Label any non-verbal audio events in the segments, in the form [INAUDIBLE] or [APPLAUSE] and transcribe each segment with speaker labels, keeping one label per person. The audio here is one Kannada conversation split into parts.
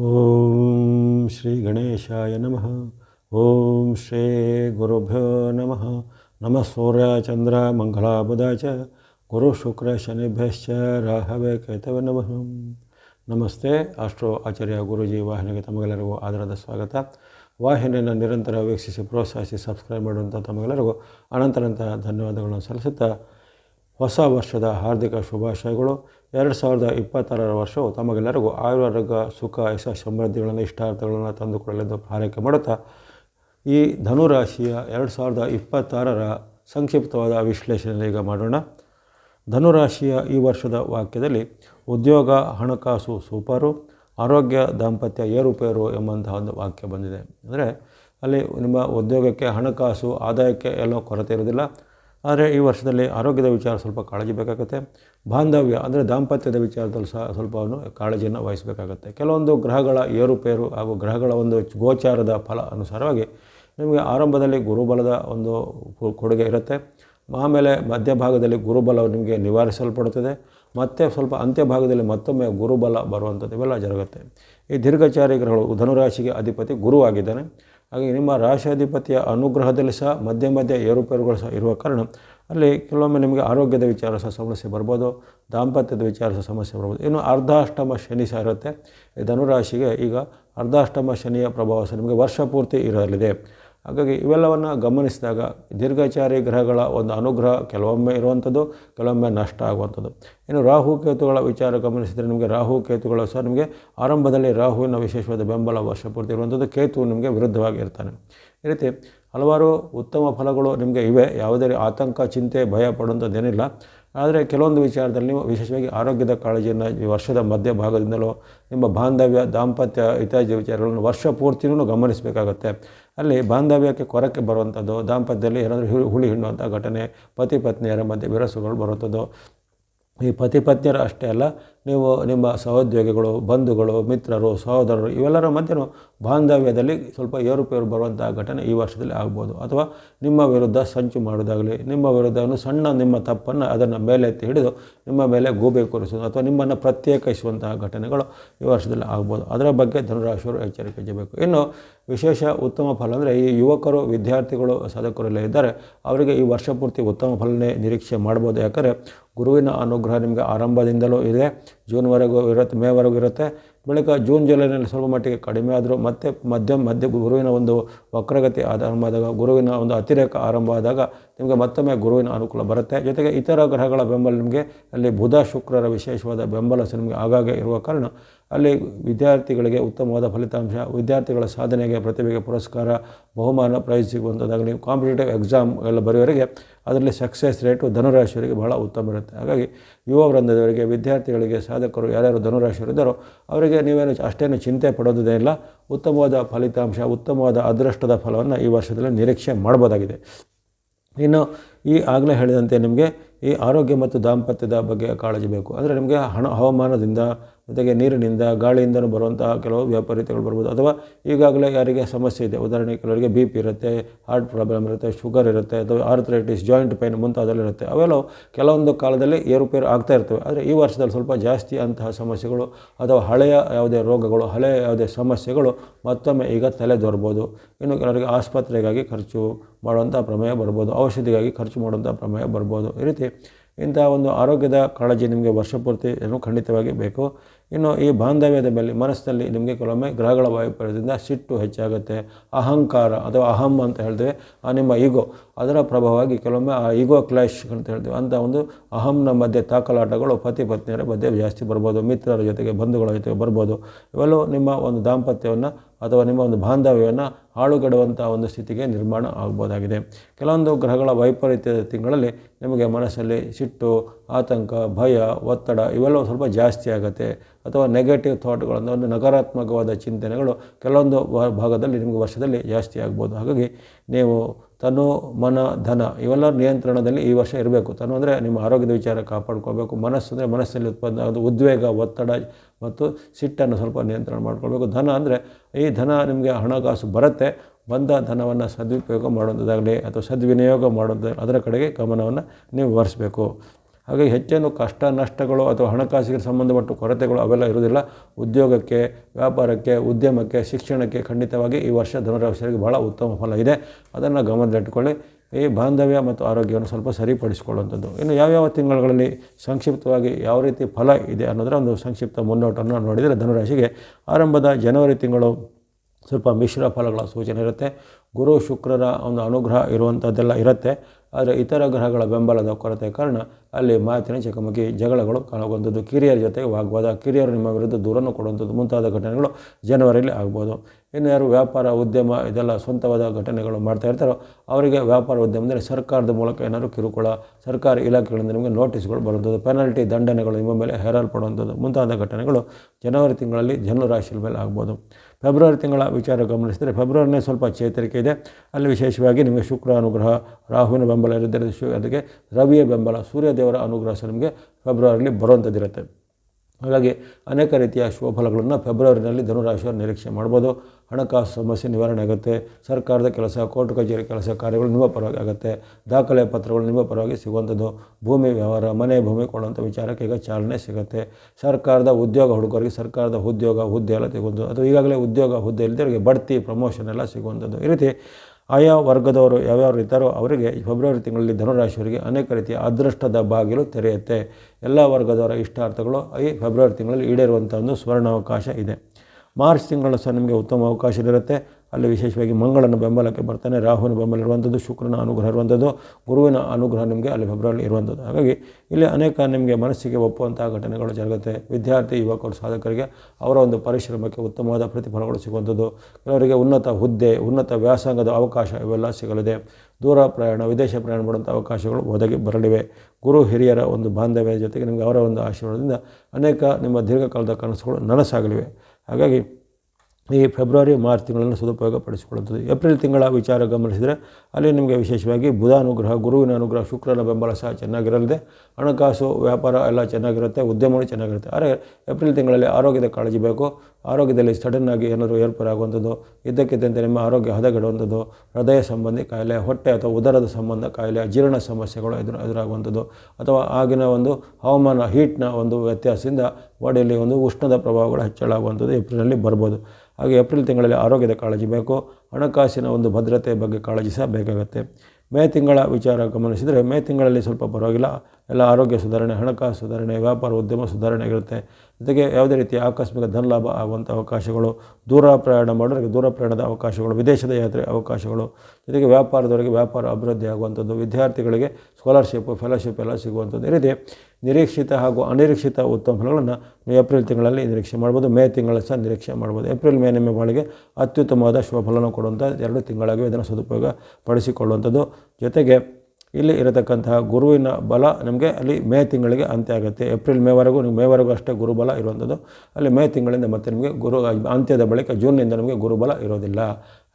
Speaker 1: ಓಂ ಶ್ರೀ ಗಣೇಶಾಯ ನಮಃ. ಓಂ ಶ್ರೀ ಗುರುಭ್ಯೋ ನಮಃ. ನಮಃ ಸೂರ್ಯ ಚಂದ್ರ ಮಂಗಳ ಬುಧ ಚ. ಗುರು ಶುಕ್ರ ಶನಿಭ್ಯಶ್ಚ ರಾಹವೇ ಕೇತವ ನಮಃ. ನಮಸ್ತೆ. ಅಷ್ಟೋ ಆಚಾರ್ಯ ಗುರುಜಿ, ವಾಹಿನಿಗೆ ತಮಗೆಲ್ಲರಿಗೂ ಆಧಾರದ ಸ್ವಾಗತ. ವಾಹಿನಿಯನ್ನು ನಿರಂತರ ವೀಕ್ಷಿಸಿ, ಪ್ರೋತ್ಸಾಹಿಸಿ, ಸಬ್ಸ್ಕ್ರೈಬ್ ಮಾಡುವಂಥ ತಮಗೆಲ್ಲರಿಗೂ ಅನಂತರಂತಹ ಧನ್ಯವಾದಗಳನ್ನು ಸಲ್ಲಿಸುತ್ತಾ ಹೊಸ ವರ್ಷದ ಹಾರ್ದಿಕ ಶುಭಾಶಯಗಳು. ಎರಡು ಸಾವಿರದ ಇಪ್ಪತ್ತಾರರ ವರ್ಷವು ತಮಗೆಲ್ಲರಿಗೂ ಆಯುರ್ವರ್ಗ ಸುಖ, ಯಶ ಸಮೃದ್ಧಿಗಳನ್ನು, ಇಷ್ಟಾರ್ಥಗಳನ್ನು ತಂದುಕೊಳ್ಳಲೆಂದು ಹಾರೈಕೆ ಮಾಡುತ್ತಾ, ಈ ಧನುರಾಶಿಯ ಎರಡು ಸಾವಿರದ ಇಪ್ಪತ್ತಾರರ ಸಂಕ್ಷಿಪ್ತವಾದ ವಿಶ್ಲೇಷಣೆ ಈಗ ಮಾಡೋಣ. ಧನುರಾಶಿಯ ಈ ವರ್ಷದ ವಾಕ್ಯದಲ್ಲಿ, ಉದ್ಯೋಗ, ಹಣಕಾಸು ಸೂಪರು, ಆರೋಗ್ಯ ದಾಂಪತ್ಯ ಏರುಪೇರು ಎಂಬಂತಹ ಒಂದು ವಾಕ್ಯ ಬಂದಿದೆ. ಅಂದರೆ ಅಲ್ಲಿ ನಿಮ್ಮ ಉದ್ಯೋಗಕ್ಕೆ, ಹಣಕಾಸು, ಆದಾಯಕ್ಕೆ ಎಲ್ಲೋ ಕೊರತೆ ಇರೋದಿಲ್ಲ ಆದರೆ ಈ ವರ್ಷದಲ್ಲಿ ಆರೋಗ್ಯದ ವಿಚಾರ ಸ್ವಲ್ಪ ಕಾಳಜಿ ಬೇಕಾಗುತ್ತೆ. ಬಾಂಧವ್ಯ ಅಂದರೆ ದಾಂಪತ್ಯದ ವಿಚಾರದಲ್ಲಿ ಸಹ ಸ್ವಲ್ಪವನ್ನು ಕಾಳಜಿಯನ್ನು ವಹಿಸಬೇಕಾಗುತ್ತೆ. ಕೆಲವೊಂದು ಗ್ರಹಗಳ ಏರುಪೇರು ಹಾಗೂ ಗ್ರಹಗಳ ಒಂದು ಗೋಚಾರದ ಫಲ ಅನುಸಾರವಾಗಿ ನಿಮಗೆ ಆರಂಭದಲ್ಲಿ ಗುರುಬಲದ ಒಂದು ಕೊಡುಗೆ ಇರುತ್ತೆ. ಆಮೇಲೆ ಮಧ್ಯಭಾಗದಲ್ಲಿ ಗುರುಬಲ ನಿಮಗೆ ನಿವಾರಿಸಲ್ಪಡುತ್ತದೆ. ಮತ್ತೆ ಸ್ವಲ್ಪ ಅಂತ್ಯಭಾಗದಲ್ಲಿ ಮತ್ತೊಮ್ಮೆ ಗುರುಬಲ ಬರುವಂಥದ್ದು ಇವೆಲ್ಲ ಜರುಗುತ್ತೆ. ಈ ದೀರ್ಘಚಾರಿ ಗ್ರಹಗಳು ಧನುರಾಶಿಗೆ ಅಧಿಪತಿ ಗುರು ಆಗಿದ್ದಾನೆ ಹಾಗೆ ನಿಮ್ಮ ರಾಷ್ಟ್ರಾಧಿಪತಿಯ ಅನುಗ್ರಹದಲ್ಲಿ ಸಹ ಮಧ್ಯ ಮಧ್ಯ ಏರುಪೇರುಗಳು ಸಹ ಇರುವ ಕಾರಣ ಅಲ್ಲಿ ಕೆಲವೊಮ್ಮೆ ನಿಮಗೆ ಆರೋಗ್ಯದ ವಿಚಾರ ಸಹ ಸಮಸ್ಯೆ ಬರ್ಬೋದು, ದಾಂಪತ್ಯದ ವಿಚಾರ ಸಹ ಸಮಸ್ಯೆ ಬರ್ಬೋದು. ಇನ್ನು ಅರ್ಧಾಷ್ಟಮ ಶನಿ ಸಹ ಇರುತ್ತೆ. ಧನುರಾಶಿಗೆ ಈಗ ಅರ್ಧಾಷ್ಟಮ ಶನಿಯ ಪ್ರಭಾವ ಸಹ ನಿಮಗೆ ವರ್ಷ ಪೂರ್ತಿ ಇರಲಿದೆ. ಹಾಗಾಗಿ ಇವೆಲ್ಲವನ್ನು ಗಮನಿಸಿದಾಗ ದೀರ್ಘಚಾರಿ ಗ್ರಹಗಳ ಒಂದು ಅನುಗ್ರಹ ಕೆಲವೊಮ್ಮೆ ಇರುವಂಥದ್ದು, ಕೆಲವೊಮ್ಮೆ ನಷ್ಟ ಆಗುವಂಥದ್ದು. ಇನ್ನು ರಾಹು ಕೇತುಗಳ ವಿಚಾರ ಗಮನಿಸಿದರೆ ನಿಮಗೆ ರಾಹು ಕೇತುಗಳು ಸಹ ನಿಮಗೆ ಆರಂಭದಲ್ಲಿ ರಾಹುವಿನ ವಿಶೇಷವಾದ ಬೆಂಬಲ ವರ್ಷ ಪೂರ್ತಿ ಇರುವಂಥದ್ದು ಕೇತು ನಿಮಗೆ ವಿರುದ್ಧವಾಗಿರ್ತಾನೆ ಈ ರೀತಿ ಹಲವಾರು ಉತ್ತಮ ಫಲಗಳು ನಿಮಗೆ ಇವೆ. ಯಾವುದೇ ಆತಂಕ, ಚಿಂತೆ, ಭಯ ಪಡುವಂಥದ್ದೇನಿಲ್ಲ. ಆದರೆ ಕೆಲವೊಂದು ವಿಚಾರದಲ್ಲಿ ನೀವು ವಿಶೇಷವಾಗಿ ಆರೋಗ್ಯದ ಕಾಳಜಿಯನ್ನು ಈ ವರ್ಷದ ಮಧ್ಯ ಭಾಗದಿಂದಲೋ, ನಿಮ್ಮ ಬಾಂಧವ್ಯ, ದಾಂಪತ್ಯ ಇತ್ಯಾದಿ ವಿಚಾರಗಳನ್ನು ವರ್ಷ ಪೂರ್ತಿನೂ ಗಮನಿಸಬೇಕಾಗತ್ತೆ. ಅಲ್ಲಿ ಬಾಂಧವ್ಯಕ್ಕೆ ಕೊರಕ್ಕೆ ಬರುವಂಥದ್ದು, ದಾಂಪತ್ಯದಲ್ಲಿ ಏನಾದರೂ ಹುಳಿ ಹಿಂಡುವಂಥ ಘಟನೆ, ಪತಿ ಪತ್ನಿಯರ ಮಧ್ಯೆ ವಿರಸುಗಳು ಬರುವಂಥದ್ದು. ಈ ಪತಿ ಪತ್ನಿಯರು ಅಷ್ಟೇ ಅಲ್ಲ ನೀವು ನಿಮ್ಮ ಸಹೋದ್ಯೋಗಿಗಳು, ಬಂಧುಗಳು, ಮಿತ್ರರು, ಸಹೋದರರು ಇವೆಲ್ಲರ ಮಧ್ಯೆಯೂ ಬಾಂಧವ್ಯದಲ್ಲಿ ಸ್ವಲ್ಪ ಏರುಪೇರು ಬರುವಂಥ ಘಟನೆ ಈ ವರ್ಷದಲ್ಲಿ ಆಗ್ಬೋದು. ಅಥವಾ ನಿಮ್ಮ ವಿರುದ್ಧ ಸಂಚು ಮಾಡೋದಾಗಲಿ ನಿಮ್ಮ ವಿರುದ್ಧ ಸಣ್ಣ ನಿಮ್ಮ ತಪ್ಪನ್ನು ಅದನ್ನು ಮೇಲೆತ್ತಿ ಹಿಡಿದು ನಿಮ್ಮ ಮೇಲೆ ಗೂಬೆ ಕೂರಿಸೋದು ಅಥವಾ ನಿಮ್ಮನ್ನು ಪ್ರತ್ಯೇಕಿಸುವಂತಹ ಘಟನೆಗಳು ಈ ವರ್ಷದಲ್ಲಿ ಆಗ್ಬೋದು. ಅದರ ಬಗ್ಗೆ ಧನುರಾಶಿಯವರು ಎಚ್ಚರಿಕೆ ಇರಬೇಕು ಇನ್ನು ವಿಶೇಷ ಉತ್ತಮ ಫಲ ಅಂದರೆ ಈ ಯುವಕರು, ವಿದ್ಯಾರ್ಥಿಗಳು ಸಾಧಕರೆಲ್ಲ ಇದ್ದಾರೆ ಅವರಿಗೆ ಈ ವರ್ಷ ಪೂರ್ತಿ ಉತ್ತಮ ಫಲನೇ ನಿರೀಕ್ಷೆ ಮಾಡ್ಬೋದು. ಯಾಕಂದರೆ ಗುರುವಿನ ಅನುಗ್ರಹ ನಿಮಗೆ ಆರಂಭದಿಂದಲೂ ಇದೆ. ಜೂನ್ವರೆಗೂ ಇರುತ್ತೆ, ಮೇವರೆಗೂ ಇರುತ್ತೆ. ಬಳಿಕ ಜೂನ್, ಜುಲೈನಲ್ಲಿ ಸ್ವಲ್ಪ ಮಟ್ಟಿಗೆ ಕಡಿಮೆ ಆದರೂ ಮತ್ತೆ ಮಧ್ಯ ಮಧ್ಯ ಗುರುವಿನ ಒಂದು ವಕ್ರಗತಿ ಆರಂಭ ಆದಾಗ, ಗುರುವಿನ ಒಂದು ಅತಿರೇಕ ಆರಂಭ ಆದಾಗ ನಿಮಗೆ ಮತ್ತೊಮ್ಮೆ ಗುರುವಿನ ಅನುಕೂಲ ಬರುತ್ತೆ. ಜೊತೆಗೆ ಇತರ ಗ್ರಹಗಳ ಬೆಂಬಲ ನಿಮಗೆ ಅಲ್ಲಿ ಬುಧ ಶುಕ್ರರ ವಿಶೇಷವಾದ ಬೆಂಬಲ ನಿಮಗೆ ಆಗಾಗ ಇರುವ ಕಾರಣ ಅಲ್ಲಿ ವಿದ್ಯಾರ್ಥಿಗಳಿಗೆ ಉತ್ತಮವಾದ ಫಲಿತಾಂಶ, ವಿದ್ಯಾರ್ಥಿಗಳ ಸಾಧನೆಗೆ ಪ್ರತಿಭೆಗೆ ಪುರಸ್ಕಾರ, ಬಹುಮಾನ ಪ್ರೈಸ್ ಸಿಗುವಂಥದ್ದಾಗಲಿ ಕಾಂಪಿಟೇಟಿವ್ ಎಕ್ಸಾಮ್ ಎಲ್ಲ ಬರೆಯೋರಿಗೆ ಅದರಲ್ಲಿ ಸಕ್ಸಸ್ ರೇಟು ಧನುರಾಶಿಯವರಿಗೆ ಬಹಳ ಉತ್ತಮ ಇರುತ್ತೆ. ಹಾಗಾಗಿ ಯುವ ವೃಂದದವರಿಗೆ, ವಿದ್ಯಾರ್ಥಿಗಳಿಗೆ, ಸಾಧಕರು ಯಾರ್ಯಾರು ಧನುರಾಶಿಯವರಿದ್ದಾರೋ ಅವರಿಗೆ ನೀವೇನು ಅಷ್ಟೇನು ಚಿಂತೆ ಪಡೋದೇ ಇಲ್ಲ, ಉತ್ತಮವಾದ ಫಲಿತಾಂಶ, ಉತ್ತಮವಾದ ಅದೃಷ್ಟದ ಫಲವನ್ನು ಈ ವರ್ಷದಲ್ಲಿ ನಿರೀಕ್ಷೆ ಮಾಡ್ಬೋದಾಗಿದೆ. ಇನ್ನು ಈ ಆಗಲೇ ಹೇಳಿದಂತೆ ನಿಮಗೆ ಈ ಆರೋಗ್ಯ ಮತ್ತು ದಾಂಪತ್ಯದ ಬಗ್ಗೆ ಕಾಳಜಿ ಬೇಕು. ಅಂದರೆ ನಿಮಗೆ ಹಣ, ಹವಾಮಾನದಿಂದ ಜೊತೆಗೆ ನೀರಿನಿಂದ ಗಾಳಿಯಿಂದಲೂ ಬರುವಂತಹ ಕೆಲವು ವ್ಯಾಪಾರಿತಗಳು ಬರ್ಬೋದು. ಅಥವಾ ಈಗಾಗಲೇ ಯಾರಿಗೆ ಸಮಸ್ಯೆ ಇದೆ, ಉದಾಹರಣೆಗೆ ಕೆಲವರಿಗೆ ಬಿ ಪಿ ಇರುತ್ತೆ ಹಾರ್ಟ್ ಪ್ರಾಬ್ಲಮ್ ಇರುತ್ತೆ ಶುಗರ್ ಇರುತ್ತೆ, ಅಥವಾ ಆರ್ಥರೈಟಿಸ್ ಜಾಯಿಂಟ್ ಪೈನ್ ಮುಂತಾದಲ್ಲಿ ಇರುತ್ತೆ. ಅವೆಲ್ಲ ಕೆಲವೊಂದು ಕಾಲದಲ್ಲಿ ಏರುಪೇರು ಆಗ್ತಾ ಇರ್ತವೆ. ಆದರೆ ಈ ವರ್ಷದಲ್ಲಿ ಸ್ವಲ್ಪ ಜಾಸ್ತಿ ಅಂತಹ ಸಮಸ್ಯೆಗಳು ಅಥವಾ ಹಳೆಯ ಯಾವುದೇ ರೋಗಗಳು, ಹಳೆಯ ಯಾವುದೇ ಸಮಸ್ಯೆಗಳು ಮತ್ತೊಮ್ಮೆ ಈಗ ತಲೆದೋರ್ಬೋದು ಇನ್ನು ಕೆಲವರಿಗೆ ಆಸ್ಪತ್ರೆಗಾಗಿ ಖರ್ಚು ಮಾಡುವಂಥ ಪ್ರಮೇಯ ಬರ್ಬೋದು, ಔಷಧಿಗಾಗಿ ಖರ್ಚು ಮಾಡುವಂಥ ಪ್ರಮೇಯ ಬರ್ಬೋದು. ಈ ರೀತಿ ಇಂಥ ಒಂದು ಆರೋಗ್ಯದ ಕಾಳಜಿ ನಿಮಗೆ ವರ್ಷಪೂರ್ತಿ ಏನು ಖಂಡಿತವಾಗಿ ಬೇಕು. ಇನ್ನು ಈ ಬಾಂಧವ್ಯದ ಮೇಲೆ ಮನಸ್ಸಿನಲ್ಲಿ ನಿಮಗೆ ಕೆಲವೊಮ್ಮೆ ಗ್ರಹಗಳ ವಾಯುಪರ್ಯದಿಂದ ಸಿಟ್ಟು ಹೆಚ್ಚಾಗುತ್ತೆ. ಅಹಂಕಾರ ಅಥವಾ ಅಹಂ ಅಂತ ಹೇಳ್ತೇವೆ. ಆ ನಿಮ್ಮ ಈಗೋ, ಅದರ ಪ್ರಭಾವವಾಗಿ ಕೆಲವೊಮ್ಮೆ ಆ ಈಗೋ ಕ್ಲಾಶ್ ಅಂತ ಹೇಳ್ತೇವೆ. ಅಂತ ಒಂದು ಅಹಂನ ಮಧ್ಯೆ ತಾಕಲಾಟಗಳು ಪತಿ ಪತ್ನಿಯರ ಮಧ್ಯೆ ಜಾಸ್ತಿ ಬರ್ಬೋದು, ಮಿತ್ರರ ಜೊತೆಗೆ ಬಂಧುಗಳ ಜೊತೆಗೆ ಬರ್ಬೋದು. ಇವೆಲ್ಲವೂ ನಿಮ್ಮ ಒಂದು ದಾಂಪತ್ಯವನ್ನು ಅಥವಾ ನಿಮ್ಮ ಒಂದು ಬಾಂಧವ್ಯವನ್ನು ಹಾಳುಗಡುವಂಥ ಒಂದು ಸ್ಥಿತಿಗೆ ನಿರ್ಮಾಣ ಆಗ್ಬೋದಾಗಿದೆ. ಕೆಲವೊಂದು ಗ್ರಹಗಳ ವೈಪರೀತ್ಯದ ತಿಂಗಳಲ್ಲಿ ನಿಮಗೆ ಮನಸ್ಸಲ್ಲಿ ಸಿಟ್ಟು, ಆತಂಕ, ಭಯ, ಒತ್ತಡ ಇವೆಲ್ಲವೂ ಸ್ವಲ್ಪ ಜಾಸ್ತಿ ಆಗುತ್ತೆ. ಅಥವಾ ನೆಗೆಟಿವ್ ಥಾಟ್ಗಳನ್ನು ಒಂದು ನಕಾರಾತ್ಮಕವಾದ ಚಿಂತನೆಗಳು ಕೆಲವೊಂದು ಭಾಗದಲ್ಲಿ ನಿಮಗೆ ವರ್ಷದಲ್ಲಿ ಜಾಸ್ತಿ ಆಗ್ಬೋದು. ಹಾಗಾಗಿ ನೀವು ತನು ಮನ ಧನ ಇವೆಲ್ಲ ನಿಯಂತ್ರಣದಲ್ಲಿ ಈ ವರ್ಷ ಇರಬೇಕು. ತನು ಅಂದರೆ ನಿಮ್ಮ ಆರೋಗ್ಯದ ವಿಚಾರ ಕಾಪಾಡ್ಕೋಬೇಕು. ಮನಸ್ಸು ಅಂದರೆ ಮನಸ್ಸಲ್ಲಿ ಉತ್ಪನ್ನ, ಅದು ಉದ್ವೇಗ, ಒತ್ತಡ ಮತ್ತು ಸಿಟ್ಟನ್ನು ಸ್ವಲ್ಪ ನಿಯಂತ್ರಣ ಮಾಡ್ಕೊಳ್ಬೇಕು. ಧನ ಅಂದರೆ ಈ ಧನ ನಿಮಗೆ ಹಣಕಾಸು ಬರುತ್ತೆ. ಬಂದ ಧನವನ್ನು ಸದುಪಯೋಗ ಮಾಡೋದಾಗಲಿ ಅಥವಾ ಸದ್ವಿನಿಯೋಗ ಮಾಡೋದು ಅದರ ಕಡೆಗೆ ಗಮನವನ್ನು ನೀವು ಹರಿಸ್ಬೇಕು ಹಾಗಾಗಿ ಹೆಚ್ಚೇನು ಕಷ್ಟ ನಷ್ಟಗಳು ಅಥವಾ ಹಣಕಾಸಿಗೆ ಸಂಬಂಧಪಟ್ಟ ಕೊರತೆಗಳು ಅವೆಲ್ಲ ಇರುವುದಿಲ್ಲ. ಉದ್ಯೋಗಕ್ಕೆ, ವ್ಯಾಪಾರಕ್ಕೆ, ಉದ್ಯಮಕ್ಕೆ, ಶಿಕ್ಷಣಕ್ಕೆ ಖಂಡಿತವಾಗಿ ಈ ವರ್ಷ ಧನುರಾಶಿಯರಿಗೆ ಭಾಳ ಉತ್ತಮ ಫಲ ಇದೆ. ಅದನ್ನು ಗಮನದಲ್ಲಿಟ್ಟುಕೊಳ್ಳಿ. ಈ ಬಾಂಧವ್ಯ ಮತ್ತು ಆರೋಗ್ಯವನ್ನು ಸ್ವಲ್ಪ ಸರಿಪಡಿಸಿಕೊಳ್ಳುವಂಥದ್ದು. ಇನ್ನು ಯಾವ್ಯಾವ ತಿಂಗಳುಗಳಲ್ಲಿ ಸಂಕ್ಷಿಪ್ತವಾಗಿ ಯಾವ ರೀತಿ ಫಲ ಇದೆ ಅನ್ನೋದರ ಒಂದು ಸಂಕ್ಷಿಪ್ತ ಮುನ್ನೋಟವನ್ನು ನೋಡಿದರೆ ಧನುರಾಶಿಗೆ ಆರಂಭದ ಜನವರಿ ತಿಂಗಳು ಸ್ವಲ್ಪ ಮಿಶ್ರ ಫಲಗಳ ಸೂಚನೆ ಇರುತ್ತೆ. ಗುರು, ಶುಕ್ರರ ಒಂದು ಅನುಗ್ರಹ ಇರುವಂಥದ್ದೆಲ್ಲ ಇರುತ್ತೆ. ಆದರೆ ಇತರ ಗ್ರಹಗಳ ಬೆಂಬಲದ ಕೊರತೆ ಕಾರಣ ಅಲ್ಲಿ ಮಾತಿನ ಚಕಮಕಿ, ಜಗಳಗಳು ಕಾಣುವಂಥದ್ದು. ಕಿರಿಯರ ಜೊತೆಗೆ ವಾಗ್ವಾದ, ಕಿರಿಯರು ನಿಮ್ಮ ವಿರುದ್ಧ ದೂರನ್ನು ಕೊಡುವಂಥದ್ದು. ಮುಂತಾದ ಘಟನೆಗಳು ಜನವರಿಯಲ್ಲಿ ಆಗ್ಬೋದು. ಇನ್ನು ಯಾರು ವ್ಯಾಪಾರ, ಉದ್ಯಮ, ಇದೆಲ್ಲ ಸ್ವಂತವಾದ ಘಟನೆಗಳು ಮಾಡ್ತಾ ಇರ್ತಾರೋ ಅವರಿಗೆ ವ್ಯಾಪಾರ ಉದ್ಯಮದಲ್ಲಿ ಸರ್ಕಾರದ ಮೂಲಕ ಏನಾದರೂ ಕಿರುಕುಳ, ಸರ್ಕಾರಿ ಇಲಾಖೆಗಳಿಂದ ನಿಮಗೆ ನೋಟಿಸ್ಗಳು ಬರುವಂಥದ್ದು. ಪೆನಾಲ್ಟಿ ದಂಡನೆಗಳು ನಿಮ್ಮ ಮೇಲೆ ಹೇರಲ್ಪಡುವಂಥದ್ದು. ಮುಂತಾದ ಘಟನೆಗಳು ಜನವರಿ ತಿಂಗಳಲ್ಲಿ ಜನ ರಾಶಿಯ ಮೇಲೆ ಆಗ್ಬೋದು. ಫೆಬ್ರವರಿ ತಿಂಗಳ ವಿಚಾರ ಗಮನಿಸಿದರೆ ಫೆಬ್ರವರಿನೇ ಸ್ವಲ್ಪ ಚೇತರಿಕೆ ಇದೆ. ಅಲ್ಲಿ ವಿಶೇಷವಾಗಿ ನಿಮಗೆ ಶುಕ್ರ ಅನುಗ್ರಹ, ರಾಹುವಿನ ಬೆಂಬಲ ಶು ಅದಕ್ಕೆ ರವಿಯ ಬೆಂಬಲ, ಸೂರ್ಯದೇವರ ಅನುಗ್ರಹ ಸಹ ನಿಮಗೆ ಫೆಬ್ರವರಿಯಲ್ಲಿ ಬರುವಂಥದ್ದಿರುತ್ತೆ. ಹಾಗಾಗಿ ಅನೇಕ ರೀತಿಯ ಶುಭಫಲಗಳನ್ನು ಫೆಬ್ರವರಿನಲ್ಲಿ ಧನುರಾಶಿಯವರು ನಿರೀಕ್ಷೆ ಮಾಡ್ಬೋದು. ಹಣಕಾಸು ಸಮಸ್ಯೆ ನಿವಾರಣೆ ಆಗುತ್ತೆ. ಸರ್ಕಾರದ ಕೆಲಸ, ಕೋರ್ಟ್ ಕಚೇರಿ ಕೆಲಸ ಕಾರ್ಯಗಳು ನಿಮ್ಮ ಪರವಾಗಿ ಆಗುತ್ತೆ. ದಾಖಲೆ ಪತ್ರಗಳು ನಿಮ್ಮ ಪರವಾಗಿ ಸಿಗುವಂಥದ್ದು. ಭೂಮಿ ವ್ಯವಹಾರ, ಮನೆ ಭೂಮಿ ಕೊಡುವಂಥ ವಿಚಾರಕ್ಕೆ ಈಗ ಚಾಲನೆ ಸಿಗುತ್ತೆ. ಸರ್ಕಾರದ ಉದ್ಯೋಗ ಹುಡುಗರಿಗೆ ಸರ್ಕಾರದ ಉದ್ಯೋಗ ಹುದ್ದೆ ಎಲ್ಲ ಸಿಗುವಂಥದ್ದು. ಅಥವಾ ಈಗಾಗಲೇ ಉದ್ಯೋಗ ಹುದ್ದೆ ಇಲ್ಲದವರಿಗೆ ಬಡ್ತಿ ಪ್ರಮೋಷನ್ ಎಲ್ಲ ಸಿಗುವಂಥದ್ದು. ಈ ರೀತಿ ಆಯಾ ವರ್ಗದವರು ಯಾವ್ಯಾವ ಇದ್ದಾರೋ ಅವರಿಗೆ ಫೆಬ್ರವರಿ ತಿಂಗಳಲ್ಲಿ ಧನುರಾಶಿಯವರಿಗೆ ಅನೇಕ ರೀತಿಯ ಅದೃಷ್ಟದ ಬಾಗಿಲು ತೆರೆಯುತ್ತೆ. ಎಲ್ಲ ವರ್ಗದವರ ಇಷ್ಟಾರ್ಥಗಳು ಈ ಫೆಬ್ರವರಿ ತಿಂಗಳಲ್ಲಿ ಈಡೇರುವಂಥ ಒಂದು ಸುವರ್ಣಾವಕಾಶ ಇದೆ. ಮಾರ್ಚ್ ತಿಂಗಳು ಸಹ ನಿಮಗೆ ಉತ್ತಮ ಅವಕಾಶಗಳಿರುತ್ತೆ ಅಲ್ಲಿ ವಿಶೇಷವಾಗಿ ಮಂಗಳನ ಬೆಂಬಲಕ್ಕೆ ಬರ್ತಾನೆ, ರಾಹುವಿನ ಬೆಂಬಲ ಇರುವಂಥದ್ದು, ಶುಕ್ರನ ಅನುಗ್ರಹ ಇರುವಂಥದ್ದು, ಗುರುವಿನ ಅನುಗ್ರಹ ನಿಮಗೆ ಅಲ್ಲಿ ಫೆಬ್ರವರಿ ಇರುವಂಥದ್ದು. ಹಾಗಾಗಿ ಇಲ್ಲಿ ಅನೇಕ ನಿಮಗೆ ಮನಸ್ಸಿಗೆ ಒಪ್ಪುವಂಥ ಘಟನೆಗಳು ಜರುಗುತ್ತೆ. ವಿದ್ಯಾರ್ಥಿ, ಯುವಕರು, ಸಾಧಕರಿಗೆ ಅವರ ಒಂದು ಪರಿಶ್ರಮಕ್ಕೆ ಉತ್ತಮವಾದ ಪ್ರತಿಫಲಗಳು ಸಿಗುವಂಥದ್ದು. ಕೆಲವರಿಗೆ ಉನ್ನತ ಹುದ್ದೆ, ಉನ್ನತ ವ್ಯಾಸಂಗದ ಅವಕಾಶ ಇವೆಲ್ಲ ಸಿಗಲಿದೆ. ದೂರ ಪ್ರಯಾಣ, ವಿದೇಶ ಪ್ರಯಾಣ ಮಾಡುವಂಥ ಅವಕಾಶಗಳು ಒದಗಿ ಬರಲಿವೆ. ಗುರು, ಹಿರಿಯರ ಒಂದು ಬಾಂಧವ್ಯದ ಜೊತೆಗೆ ನಿಮಗೆ ಅವರ ಒಂದು ಆಶೀರ್ವಾದದಿಂದ ಅನೇಕ ನಿಮ್ಮ ದೀರ್ಘಕಾಲದ ಕನಸುಗಳು ನನಸಾಗಲಿವೆ. ಹಾಗಾಗಿ ಈ ಫೆಬ್ರವರಿ ಮಾರ್ಚ್ ತಿಂಗಳನ್ನು ಸದುಪಯೋಗ ಪಡಿಸಿಕೊಳ್ಳುತ್ತದೆ ಏಪ್ರಿಲ್ ತಿಂಗಳ ವಿಚಾರ ಗಮನಿಸಿದರೆ ಅಲ್ಲಿ ನಿಮಗೆ ವಿಶೇಷವಾಗಿ ಬುಧ ಅನುಗ್ರಹ ಗುರುವಿನ ಅನುಗ್ರಹ, ಶುಕ್ರನ ಬೆಂಬಲ ಸಹ ಚೆನ್ನಾಗಿರಲಿದೆ. ಹಣಕಾಸು, ವ್ಯಾಪಾರ ಎಲ್ಲ ಚೆನ್ನಾಗಿರುತ್ತೆ ಉದ್ಯಮಗಳು ಚೆನ್ನಾಗಿರುತ್ತೆ. ಆದರೆ ಏಪ್ರಿಲ್ ತಿಂಗಳಲ್ಲಿ ಆರೋಗ್ಯದ ಕಾಳಜಿ ಬೇಕು. ಆರೋಗ್ಯದಲ್ಲಿ ಸಡನ್ನಾಗಿ ಏನಾದರೂ ಏರ್ಪಡಾಗುವಂಥದ್ದು, ಇದ್ದಕ್ಕಿದ್ದಂತೆ ನಿಮ್ಮ ಆರೋಗ್ಯ ಹದಗೆಡುವಂಥದ್ದು, ಹೃದಯ ಸಂಬಂಧಿ ಕಾಯಿಲೆ, ಹೊಟ್ಟೆ ಅಥವಾ ಉದರದ ಸಂಬಂಧ ಕಾಯಿಲೆ, ಜೀರ್ಣ ಸಮಸ್ಯೆಗಳು ಎದುರು ಎದುರಾಗುವಂಥದ್ದು ಅಥವಾ ಆಗಿನ ಒಂದು ಹವಾಮಾನ ಹೀಟ್ನ ಒಂದು ವ್ಯತ್ಯಾಸದಿಂದ ಬಾಡಿಯಲ್ಲಿ ಒಂದು ಉಷ್ಣದ ಪ್ರಭಾವಗಳು ಹೆಚ್ಚಳಾಗುವಂಥದ್ದು ಏಪ್ರಿಲಲ್ಲಿ ಬರ್ಬೋದು. ಹಾಗೆ ಏಪ್ರಿಲ್ ತಿಂಗಳಲ್ಲಿ ಆರೋಗ್ಯದ ಕಾಳಜಿ ಬೇಕು, ಹಣಕಾಸಿನ ಒಂದು ಭದ್ರತೆ ಬಗ್ಗೆ ಕಾಳಜಿ ಸಹ ಬೇಕಾಗುತ್ತೆ. ಮೇ ತಿಂಗಳ ವಿಚಾರ ಗಮನಿಸಿದರೆ ಮೇ ತಿಂಗಳಲ್ಲಿ ಸ್ವಲ್ಪ ಪರವಾಗಿಲ್ಲ. ಎಲ್ಲ ಆರೋಗ್ಯ ಸುಧಾರಣೆ, ಹಣಕಾಸು ಸುಧಾರಣೆ, ವ್ಯಾಪಾರ ಉದ್ಯಮ ಸುಧಾರಣೆ ಇರುತ್ತೆ. ಜೊತೆಗೆ ಯಾವುದೇ ರೀತಿಯ ಆಕಸ್ಮಿಕ ಧನಲಾಭ ಆಗುವಂಥ ಅವಕಾಶಗಳು, ದೂರ ಪ್ರಯಾಣ ಮಾಡೋರಿಗೆ ದೂರ ಪ್ರಯಾಣದ ಅವಕಾಶಗಳು, ವಿದೇಶದ ಯಾತ್ರೆ ಅವಕಾಶಗಳು, ಜೊತೆಗೆ ವ್ಯಾಪಾರದವರಿಗೆ ವ್ಯಾಪಾರ ಅಭಿವೃದ್ಧಿ ಆಗುವಂಥದ್ದು, ವಿದ್ಯಾರ್ಥಿಗಳಿಗೆ ಸ್ಕಾಲರ್ಶಿಪ್ ಫೆಲೋಶಿಪ್ ಎಲ್ಲ ಸಿಗುವಂಥದ್ದು. ಈ ರೀತಿ ನಿರೀಕ್ಷಿತ ಹಾಗೂ ಅನಿರೀಕ್ಷಿತ ಉತ್ತಮ ಫಲಗಳನ್ನು ಏಪ್ರಿಲ್ ತಿಂಗಳಲ್ಲಿ ನಿರೀಕ್ಷೆ ಮಾಡ್ಬೋದು. ಮೇ ತಿಂಗಳಲ್ಲಿ ಸಹ ನಿರೀಕ್ಷೆ ಮಾಡ್ಬೋದು. ಏಪ್ರಿಲ್, ಮೇ ನಿಮ್ಮ ಬಾಳಿಗೆ ಅತ್ಯುತ್ತಮವಾದ ಶುಭ ಫಲನ ಕೊಡುವಂಥ ಎರಡು ತಿಂಗಳಾಗಿ ಇದನ್ನು ಸದುಪಯೋಗ ಪಡಿಸಿಕೊಳ್ಳುವಂಥದ್ದು. ಜೊತೆಗೆ ಇಲ್ಲಿ ಇರತಕ್ಕಂತಹ ಗುರುವಿನ ಬಲ ನಮಗೆ ಅಲ್ಲಿ ಮೇ ತಿಂಗಳಿಗೆ ಅಂತ್ಯ ಆಗುತ್ತೆ. ಏಪ್ರಿಲ್ ಮೇವರೆಗೂ, ನೀವು ಮೇವರೆಗೂ ಅಷ್ಟೇ ಗುರುಬಲ ಇರುವಂಥದ್ದು. ಅಲ್ಲಿ ಮೇ ತಿಂಗಳಿಂದ ಮತ್ತೆ ನಿಮಗೆ ಗುರು, ಅಂತ್ಯದ ಬಳಿಕ ಜೂನ್ನಿಂದ ನಮಗೆ ಗುರುಬಲ ಇರೋದಿಲ್ಲ.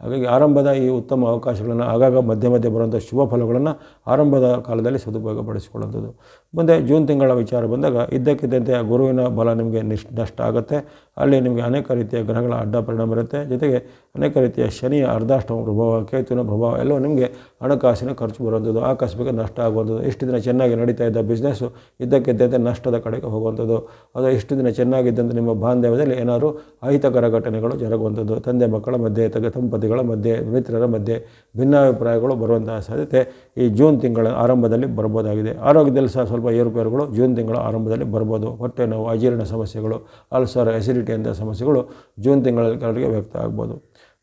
Speaker 1: ಹಾಗಾಗಿ ಆರಂಭದ ಈ ಉತ್ತಮ ಅವಕಾಶಗಳನ್ನು ಆಗಾಗ ಮಧ್ಯೆ ಮಧ್ಯೆ ಬರುವಂಥ ಶುಭ ಫಲಗಳನ್ನು ಆರಂಭದ ಕಾಲದಲ್ಲಿ ಸದುಪಯೋಗ ಪಡಿಸಿಕೊಳ್ಳುವಂಥದ್ದು ಮುಂದೆ ಜೂನ್ ತಿಂಗಳ ವಿಚಾರ ಬಂದಾಗ ಇದ್ದಕ್ಕಿದ್ದಂತೆ ಆ ಗುರುವಿನ ಬಲ ನಿಮಗೆ ನಿಶ್ ನಷ್ಟ ಆಗುತ್ತೆ. ಅಲ್ಲಿ ನಿಮಗೆ ಅನೇಕ ರೀತಿಯ ಗ್ರಹಗಳ ಅಡ್ಡ ಪರಿಣಾಮ ಇರುತ್ತೆ. ಜೊತೆಗೆ ಅನೇಕ ರೀತಿಯ ಶನಿಯ ಅರ್ಧಾಷ್ಟಮ ಪ್ರಭಾವ, ಕೇತುವಿನ ಪ್ರಭಾವ ಎಲ್ಲವೂ ನಿಮಗೆ ಹಣಕಾಸಿನ ಖರ್ಚು ಬರುವಂಥದ್ದು, ಆಕಸ್ಮಿಕ ನಷ್ಟ ಆಗುವಂಥದ್ದು. ಇಷ್ಟು ದಿನ ಚೆನ್ನಾಗಿ ನಡೀತಾ ಇದ್ದ ಬಿಸ್ನೆಸ್ಸು ಇದ್ದಕ್ಕಿದ್ದಂತೆ ನಷ್ಟದ ಕಡೆಗೆ ಹೋಗುವಂಥದ್ದು. ಅದು ಇಷ್ಟು ದಿನ ಚೆನ್ನಾಗಿದ್ದಂತೆ ನಿಮ್ಮ ಬಾಂಧವ್ಯದಲ್ಲಿ ಏನಾದರೂ ಅಹಿತಕರ ಘಟನೆಗಳು ಜರುಗುವಂಥದ್ದು. ತಂದೆ ಮಕ್ಕಳ ಮಧ್ಯೆ ತಗ ದಂಪತಿಗಳ ಮಧ್ಯೆ ಮಿತ್ರರ ಮಧ್ಯೆ ಭಿನ್ನಾಭಿಪ್ರಾಯಗಳು ಬರುವಂತಹ ಸಾಧ್ಯತೆ ಈ ಜೂನ್ ತಿಂಗಳ ಆರಂಭದಲ್ಲಿ ಬರ್ಬೋದಾಗಿದೆ. ಆರೋಗ್ಯದಲ್ಲಿ ಸಹ ಸ್ವಲ್ಪ ಏರುಪೇರುಗಳು ಜೂನ್ ತಿಂಗಳ ಆರಂಭದಲ್ಲಿ ಬರ್ಬೋದು. ಹೊಟ್ಟೆ ನೋವು ಅಜೀರ್ಣ ಸಮಸ್ಯೆಗಳು, ಅಲ್ಸರ್ ಎಸಿಡಿಟಿ ಅಂತ ಸಮಸ್ಯೆಗಳು ಜೂನ್ ತಿಂಗಳಲ್ಲಿ ವ್ಯಕ್ತ ಆಗ್ಬೋದು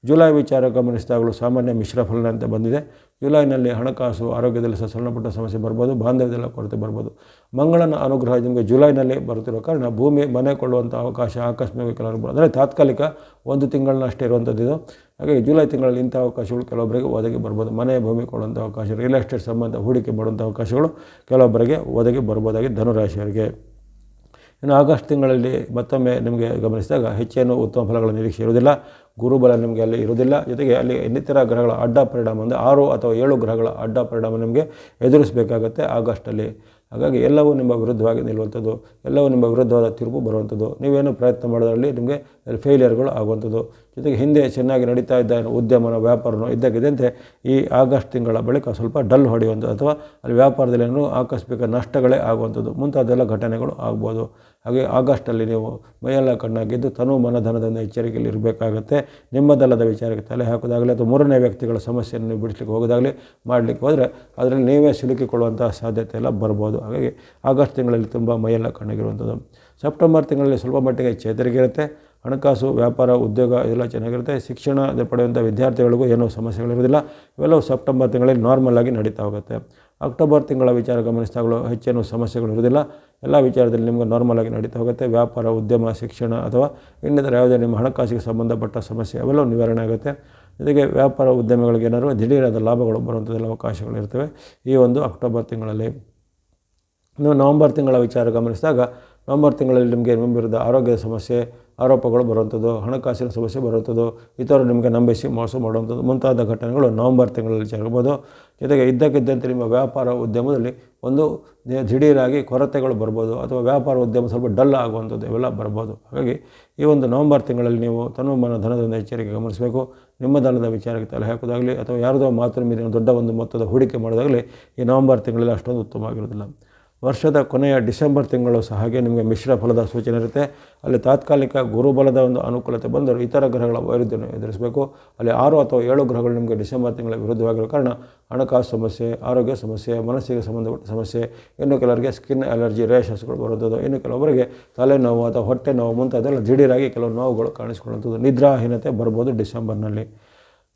Speaker 1: ಜುಲೈ ವಿಚಾರ ಗಮನಿಸಿದಾಗಲೂ ಸಾಮಾನ್ಯ ಮಿಶ್ರ ಫಲನ ಅಂತ ಬಂದಿದೆ. ಜುಲೈನಲ್ಲಿ ಹಣಕಾಸು ಆರೋಗ್ಯದಲ್ಲಿ ಸಹ ಸಣ್ಣಪುಟ್ಟ ಸಮಸ್ಯೆ ಬರ್ಬೋದು, ಬಾಂಧವ್ಯದಲ್ಲಿ ಕೊರತೆ ಬರ್ಬೋದು. ಮಂಗಳನ ಅನುಗ್ರಹ ನಿಮಗೆ ಜುಲೈನಲ್ಲಿ ಬರುತ್ತಿರೋ ಕಾರಣ ಭೂಮಿ, ಮನೆ ಕೊಳ್ಳುವಂಥ ಅವಕಾಶ ಆಕಸ್ಮಿಕ ಕೆಲವರು ಅಂದರೆ ತಾತ್ಕಾಲಿಕ ಒಂದು ತಿಂಗಳನ್ನಷ್ಟೇ ಇರುವಂಥದ್ದು ಹಾಗಾಗಿ ಜುಲೈ ತಿಂಗಳಲ್ಲಿ ಇಂಥ ಅವಕಾಶಗಳು ಕೆಲವೊಬ್ಬರಿಗೆ ಒದಗಿ ಬರ್ಬೋದು. ಮನೆ, ಭೂಮಿ ಕೊಡುವಂಥ ಅವಕಾಶ ರಿಯಲ್ ಎಸ್ಟೇಟ್ ಸಂಬಂಧ ಹೂಡಿಕೆ ಮಾಡುವಂಥ ಅವಕಾಶಗಳು ಕೆಲವೊಬ್ಬರಿಗೆ ಒದಗಿ ಬರ್ಬೋದಾಗಿ ಧನುರಾಶಿಯವರಿಗೆ ಇನ್ನು ಆಗಸ್ಟ್ ತಿಂಗಳಲ್ಲಿ ಮತ್ತೊಮ್ಮೆ ನಿಮಗೆ ಗಮನಿಸಿದಾಗ ಹೆಚ್ಚೇನು ಉತ್ತಮ ಫಲಗಳ ನಿರೀಕ್ಷೆ ಇರುವುದಿಲ್ಲ. ಗುರುಬಲ ನಿಮಗೆ ಅಲ್ಲಿ ಇರುವುದಿಲ್ಲ. ಜೊತೆಗೆ ಅಲ್ಲಿ ಇನ್ನಿತರ ಗ್ರಹಗಳ ಅಡ್ಡ ಪರಿಣಾಮ ಅಂದರೆ ಆರು ಅಥವಾ ಏಳು ಗ್ರಹಗಳ ಅಡ್ಡ ಪರಿಣಾಮ ನಿಮಗೆ ಎದುರಿಸಬೇಕಾಗತ್ತೆ ಆಗಸ್ಟಲ್ಲಿ. ಹಾಗಾಗಿ ಎಲ್ಲವೂ ನಿಮ್ಮ ವಿರುದ್ಧವಾಗಿ ನಿಲ್ಲುವಂಥದ್ದು, ಎಲ್ಲವೂ ನಿಮ್ಮ ವಿರುದ್ಧವಾದ ತಿರುಪು ಬರುವಂಥದ್ದು. ನೀವೇನು ಪ್ರಯತ್ನ ಮಾಡೋದರಲ್ಲಿ ನಿಮಗೆ ಫೇಲಿಯರ್ಗಳು ಆಗುವಂಥದ್ದು. ಜೊತೆಗೆ ಹಿಂದೆ ಚೆನ್ನಾಗಿ ನಡೀತಾ ಇದ್ದ ಉದ್ಯಮನ, ವ್ಯಾಪಾರನೋ ಇದ್ದಕ್ಕಿದ್ದಂತೆ ಈ ಆಗಸ್ಟ್ ತಿಂಗಳ ಬಳಿಕ ಸ್ವಲ್ಪ ಡಲ್ ಹೊಡೆಯುವಂಥದ್ದು ಅಥವಾ ಅಲ್ಲಿ ವ್ಯಾಪಾರದಲ್ಲಿ ಏನೋ ಆಕಸ್ಮಿಕ ನಷ್ಟಗಳೇ ಆಗುವಂಥದ್ದು ಮುಂತಾದೆಲ್ಲ ಘಟನೆಗಳು ಆಗ್ಬೋದು. ಹಾಗೆ ಆಗಸ್ಟಲ್ಲಿ ನೀವು ಮೈಯೆಲ್ಲ ಕಣ್ಣಾಗಿದ್ದು ತನು ಮನಧನದಿಂದ ಎಚ್ಚರಿಕೆಯಲ್ಲಿ ಇರಬೇಕಾಗತ್ತೆ. ನಿಮ್ಮದಲ್ಲದ ವಿಚಾರಕ್ಕೆ ತಲೆ ಹಾಕೋದಾಗಲಿ ಅಥವಾ ಮೂರನೇ ವ್ಯಕ್ತಿಗಳ ಸಮಸ್ಯೆಯನ್ನು ನೀವು ಬಿಡಿಸ್ಲಿಕ್ಕೆ ಹೋಗೋದಾಗಲಿ ಮಾಡಲಿಕ್ಕೆ ಹೋದರೆ ಅದರಲ್ಲಿ ನೀವೇ ಸಿಲುಕಿಕೊಳ್ಳುವಂಥ ಸಾಧ್ಯತೆ ಎಲ್ಲ ಬರ್ಬೋದು. ಹಾಗಾಗಿ ಆಗಸ್ಟ್ ತಿಂಗಳಲ್ಲಿ ತುಂಬ ಮೈಯೆಲ್ಲ ಕಣ್ಣಾಗಿರುವಂಥದ್ದು ಸೆಪ್ಟೆಂಬರ್ ತಿಂಗಳಲ್ಲಿ ಸ್ವಲ್ಪ ಮಟ್ಟಿಗೆ ಚೇತರಿಕೆ ಇರುತ್ತೆ. ಹಣಕಾಸು, ವ್ಯಾಪಾರ, ಉದ್ಯೋಗ ಇದೆಲ್ಲ ಚೆನ್ನಾಗಿರುತ್ತೆ. ಶಿಕ್ಷಣ ಪಡೆಯುವಂಥ ವಿದ್ಯಾರ್ಥಿಗಳಿಗೂ ಏನೂ ಸಮಸ್ಯೆಗಳಿರೋದಿಲ್ಲ ಇವೆಲ್ಲವೂ ಸೆಪ್ಟೆಂಬರ್ ತಿಂಗಳಲ್ಲಿ ನಾರ್ಮಲ್ ಆಗಿ ನಡೀತಾ ಹೋಗುತ್ತೆ. ಅಕ್ಟೋಬರ್ ತಿಂಗಳ ವಿಚಾರ ಗಮನಿಸಿದಾಗಲೂ ಹೆಚ್ಚೇನು ಸಮಸ್ಯೆಗಳು ಇರೋದಿಲ್ಲ ಎಲ್ಲ ವಿಚಾರದಲ್ಲಿ ನಿಮಗೆ ನಾರ್ಮಲ್ ಆಗಿ ನಡೀತಾ ಹೋಗುತ್ತೆ. ವ್ಯಾಪಾರ, ಉದ್ಯಮ, ಶಿಕ್ಷಣ ಅಥವಾ ಇನ್ನಿತರ ಯಾವುದೇ ನಿಮ್ಮ ಹಣಕಾಸಿಗೆ ಸಂಬಂಧಪಟ್ಟ ಸಮಸ್ಯೆ, ಅವೆಲ್ಲವೂ ನಿವಾರಣೆ ಆಗುತ್ತೆ. ಜೊತೆಗೆ ವ್ಯಾಪಾರ ಉದ್ಯಮಗಳಿಗೆ ಏನಾದರೂ ದಿಢೀರಾದ ಲಾಭಗಳು ಬರುವಂಥದ್ದೆಲ್ಲ ಅವಕಾಶಗಳಿರ್ತವೆ ಈ ಒಂದು ಅಕ್ಟೋಬರ್ ತಿಂಗಳಲ್ಲಿ. ಇನ್ನು ನವಂಬರ್ ತಿಂಗಳ ವಿಚಾರ ಗಮನಿಸಿದಾಗ, ನವಂಬರ್ ತಿಂಗಳಲ್ಲಿ ನಿಮಗೆ ನಿಮ್ಮ ಆರೋಗ್ಯದ ಸಮಸ್ಯೆ ಆರೋಪಗಳು ಬರುವಂಥದ್ದು, ಹಣಕಾಸಿನ ಸಮಸ್ಯೆ ಬರುವಂಥದ್ದು, ಇತರರು ನಿಮಗೆ ನಂಬಿಸಿ ಮೋಸ ಮಾಡುವಂಥದ್ದು ಮುಂತಾದ ಘಟನೆಗಳು ನವಂಬರ್ ತಿಂಗಳಲ್ಲಿ ಜರುಗಬಹುದು. ಜೊತೆಗೆ ಇದ್ದಕ್ಕಿದ್ದಂತೆ ನಿಮ್ಮ ವ್ಯಾಪಾರ ಉದ್ಯಮದಲ್ಲಿ ಒಂದು ದಿಢೀರಾಗಿ ಕೊರತೆಗಳು ಬರ್ಬೋದು ಅಥವಾ ವ್ಯಾಪಾರ ಉದ್ಯಮ ಸ್ವಲ್ಪ ಡಲ್ ಆಗುವಂಥದ್ದು ಇವೆಲ್ಲ ಬರ್ಬೋದು. ಹಾಗಾಗಿ ಈ ಒಂದು ನವಂಬರ್ ತಿಂಗಳಲ್ಲಿ ನೀವು ತನು ಮನ ಧನದಿಂದ ಎಚ್ಚರಿಕೆ ಗಮನಿಸಬೇಕು. ನಿಮ್ಮ ಧನದ ವಿಚಾರಕ್ಕೆ ತಲೆ ಹಾಕೋದಾಗಲಿ ಅಥವಾ ಯಾರದೋ ಮಾತ್ರ ಮೀರಿನ ದೊಡ್ಡ ಒಂದು ಮೊತ್ತದ ಹೂಡಿಕೆ ಮಾಡೋದಾಗಲಿ ಈ ನವಂಬರ್ ತಿಂಗಳಲ್ಲಿ ಅಷ್ಟೊಂದು ಉತ್ತಮವಾಗಿರೋದಿಲ್ಲ ವರ್ಷದ ಕೊನೆಯ ಡಿಸೆಂಬರ್ ತಿಂಗಳು ಸಹ ಹಾಗೆ ನಿಮಗೆ ಮಿಶ್ರ ಫಲದ ಸೂಚನೆ ಇರುತ್ತೆ. ಅಲ್ಲಿ ತಾತ್ಕಾಲಿಕ ಗುರುಬಲದ ಒಂದು ಅನುಕೂಲತೆ ಬಂದರೂ ಇತರ ಗ್ರಹಗಳ ವೈರುಧ್ಯವನ್ನು ಎದುರಿಸಬೇಕು. ಅಲ್ಲಿ ಆರು ಅಥವಾ ಏಳು ಗ್ರಹಗಳು ನಿಮಗೆ ಡಿಸೆಂಬರ್ ತಿಂಗಳ ವಿರುದ್ಧವಾಗಿರೋ ಕಾರಣ ಹಣಕಾಸು ಸಮಸ್ಯೆ, ಆರೋಗ್ಯ ಸಮಸ್ಯೆ, ಮನಸ್ಸಿಗೆ ಸಂಬಂಧಪಟ್ಟ ಸಮಸ್ಯೆ, ಇನ್ನು ಕೆಲವರಿಗೆ ಸ್ಕಿನ್ ಅಲರ್ಜಿ ರೇಷಸ್ಗಳು ಬರುವಂಥದ್ದು. ಇನ್ನು ಕೆಲವರಿಗೆ ತಲೆನೋವು ಅಥವಾ ಹೊಟ್ಟೆ ನೋವು ಮುಂತಾದೆಲ್ಲ ದಿಢೀರಾಗಿ ಕೆಲವು ನೋವುಗಳು ಕಾಣಿಸಿಕೊಳ್ಳುವಂಥದ್ದು. ನಿದ್ರಾಹೀನತೆ ಬರ್ಬೋದು ಡಿಸೆಂಬರ್ನಲ್ಲಿ.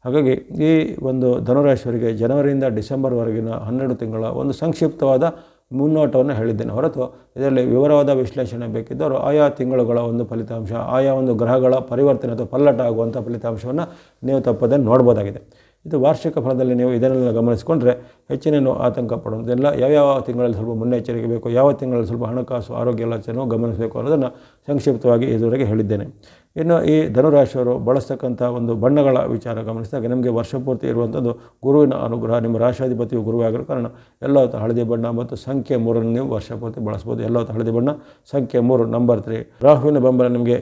Speaker 1: ಹಾಗಾಗಿ ಈ ಒಂದು ಧನುರಾಶಿಯವರಿಗೆ ಜನವರಿಯಿಂದ ಡಿಸೆಂಬರ್ವರೆಗಿನ ಹನ್ನೆರಡು ತಿಂಗಳ ಒಂದು ಸಂಕ್ಷಿಪ್ತವಾದ ಮುನ್ನೋಟವನ್ನು ಹೇಳಿದ್ದೇನೆ. ಹೊರತು ಇದರಲ್ಲಿ ವಿವರವಾದ ವಿಶ್ಲೇಷಣೆ ಬೇಕಿದ್ದರೂ ಆಯಾ ತಿಂಗಳುಗಳ ಒಂದು ಫಲಿತಾಂಶ, ಆಯಾ ಒಂದು ಗ್ರಹಗಳ ಪರಿವರ್ತನೆ ಅಥವಾ ಪಲ್ಲಟ ಆಗುವಂಥ ಫಲಿತಾಂಶವನ್ನು ನೀವು ತಪ್ಪದೆ ನೋಡ್ಬೋದಾಗಿದೆ. ಇದು ವಾರ್ಷಿಕ ಫಲದಲ್ಲಿ ನೀವು ಇದನ್ನೆಲ್ಲ ಗಮನಿಸಿಕೊಂಡ್ರೆ ಹೆಚ್ಚಿನೇನು ಆತಂಕ ಪಡುವುದಿಲ್ಲ ಯಾವ್ಯಾವ ತಿಂಗಳಲ್ಲಿ ಸ್ವಲ್ಪ ಮುನ್ನೆಚ್ಚರಿಕೆ ಬೇಕು, ಯಾವ ತಿಂಗಳಲ್ಲಿ ಸ್ವಲ್ಪ ಹಣಕಾಸು, ಆರೋಗ್ಯ ಎಲ್ಲ ಗಮನಿಸಬೇಕು ಅನ್ನೋದನ್ನು ಸಂಕ್ಷಿಪ್ತವಾಗಿ ಇದುವರೆಗೆ ಹೇಳಿದ್ದೇನೆ. ಇನ್ನು ಈ ಧನುರಾಶಿಯವರು ಬಳಸ್ತಕ್ಕಂಥ ಒಂದು ಬಣ್ಣಗಳ ವಿಚಾರ ಗಮನಿಸಿದಾಗ ನಿಮಗೆ ವರ್ಷಪೂರ್ತಿ ಇರುವಂಥದ್ದು ಗುರುವಿನ ಅನುಗ್ರಹ, ನಿಮ್ಮ ರಾಶಾಧಿಪತಿಯು ಗುರುವಾಗಿರೋ ಕಾರಣ ಎಲ್ಲ ಹೊತ್ತು ಹಳದಿ ಬಣ್ಣ ಮತ್ತು ಸಂಖ್ಯೆ ಮೂರನ್ನು ನೀವು ವರ್ಷಪೂರ್ತಿ ಬಳಸ್ಬೋದು. ಎಲ್ಲ ಹೊತ್ತು ಹಳದಿ ಬಣ್ಣ, ಸಂಖ್ಯೆ ಮೂರು, ನಂಬರ್ ತ್ರೀ. ರಾಹುವಿನ ಬೆಂಬಲ ನಿಮಗೆ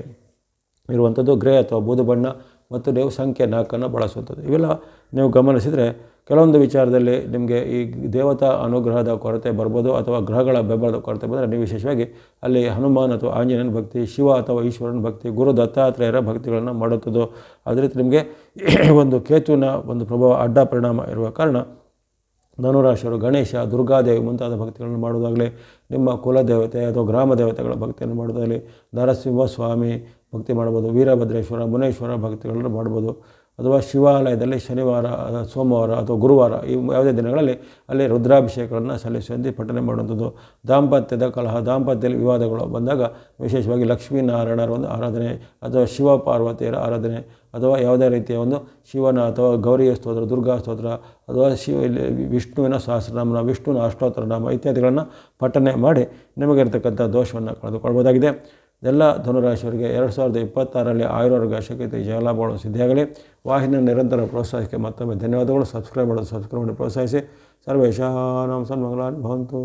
Speaker 1: ಇರುವಂಥದ್ದು ಗ್ರೇ ಅಥವಾ ಬೂದು ಬಣ್ಣ ಮತ್ತು ನೀವು ಸಂಖ್ಯೆ ನಾಲ್ಕನ್ನು ಬಳಸುವಂಥದ್ದು. ಇವೆಲ್ಲ ನೀವು ಗಮನಿಸಿದರೆ ಕೆಲವೊಂದು ವಿಚಾರದಲ್ಲಿ ನಿಮಗೆ ಈ ದೇವತಾ ಅನುಗ್ರಹದ ಕೊರತೆ ಬರ್ಬೋದು ಅಥವಾ ಗ್ರಹಗಳ ಬೆಂಬಲದ ಕೊರತೆ ಬಂದರೆ ನೀವು ವಿಶೇಷವಾಗಿ ಅಲ್ಲಿ ಹನುಮಾನ್ ಅಥವಾ ಆಂಜನೇಯನ ಭಕ್ತಿ, ಶಿವ ಅಥವಾ ಈಶ್ವರನ ಭಕ್ತಿ, ಗುರು ದತ್ತಾತ್ರೇಯರ ಭಕ್ತಿಗಳನ್ನು ಮಾಡುತ್ತದೆ, ಅದೇ ರೀತಿ ನಿಮಗೆ [COUGHS] ಒಂದು ಕೇತುವಿನ ಒಂದು ಪ್ರಭಾವ, ಅಡ್ಡ ಪರಿಣಾಮ ಇರುವ ಕಾರಣ ಧನುರಾಶಿಯವರು ಗಣೇಶ, ದುರ್ಗಾದೇವಿ ಮುಂತಾದ ಭಕ್ತಿಗಳನ್ನು ಮಾಡುವುದಾಗಲಿ ನಿಮ್ಮ ಕುಲದೇವತೆ ಅಥವಾ ಗ್ರಾಮ ದೇವತೆಗಳ ಭಕ್ತಿಯನ್ನು ಮಾಡುವುದಾಗಲಿ ನರಸಿಂಹ ಸ್ವಾಮಿ ಭಕ್ತಿ ಮಾಡ್ಬೋದು, ವೀರಭದ್ರೇಶ್ವರ, ಮುನೇಶ್ವರ ಭಕ್ತಿಗಳನ್ನು ಮಾಡ್ಬೋದು. ಅಥವಾ ಶಿವಾಲಯದಲ್ಲಿ ಶನಿವಾರ ಸೋಮವಾರ ಅಥವಾ ಗುರುವಾರ ಈ ಯಾವುದೇ ದಿನಗಳಲ್ಲಿ ಅಲ್ಲಿ ರುದ್ರಾಭಿಷೇಕಗಳನ್ನು ಸಲ್ಲಿಸುವಂತೆ ಪಠನೆ ಮಾಡುವಂಥದ್ದು. ದಾಂಪತ್ಯದ ಕಲಹ, ದಾಂಪತ್ಯದಲ್ಲಿ ವಿವಾದಗಳು ಬಂದಾಗ ವಿಶೇಷವಾಗಿ ಲಕ್ಷ್ಮೀನಾರಾಯಣರ ಒಂದು ಆರಾಧನೆ ಅಥವಾ ಶಿವ ಪಾರ್ವತಿಯರ ಆರಾಧನೆ ಅಥವಾ ಯಾವುದೇ ರೀತಿಯ ಒಂದು ಶಿವನ ಅಥವಾ ಗೌರಿಯ ಸ್ತೋತ್ರ, ದುರ್ಗಾ ಸ್ತೋತ್ರ ಅಥವಾ ಶಿವ ವಿಷ್ಣುವಿನ ಸಹಸ್ರನಾಮನ, ವಿಷ್ಣುವಿನ ಅಷ್ಟೋತ್ತರ ನಾಮ ಇತ್ಯಾದಿಗಳನ್ನು ಪಠನೆ ಮಾಡಿ ನಿಮಗಿರ್ತಕ್ಕಂಥ ದೋಷವನ್ನು ಕಳೆದುಕೊಳ್ಬೋದಾಗಿದೆ. ಎಲ್ಲ ಧನುರಾಶಿಯವರಿಗೆ ಎರಡು ಸಾವಿರದ ಇಪ್ಪತ್ತಾರರಲ್ಲಿ ಆಯುರ್ವರ್ಗ ಶಕ್ತಿ ಜಯಲಾಭಗಳು ಸಿದ್ಧಿಯಾಗಲಿ. ವಾಹಿನಿಯ ನಿರಂತರ ಪ್ರೋತ್ಸಾಹಕ್ಕೆ ಮತ್ತೊಮ್ಮೆ ಧನ್ಯವಾದಗಳು. ಸಬ್ಸ್ಕ್ರೈಬ್ ಮಾಡೋದು ಸಬ್ಸ್ಕ್ರೈಬ್ ಮಾಡಿ ಪ್ರೋತ್ಸಾಹಿಸಿ. ಸರ್ವೇಶಾನಾಂ ಸನ್ಮಂಗಲಾನ್ ಭವಂತು.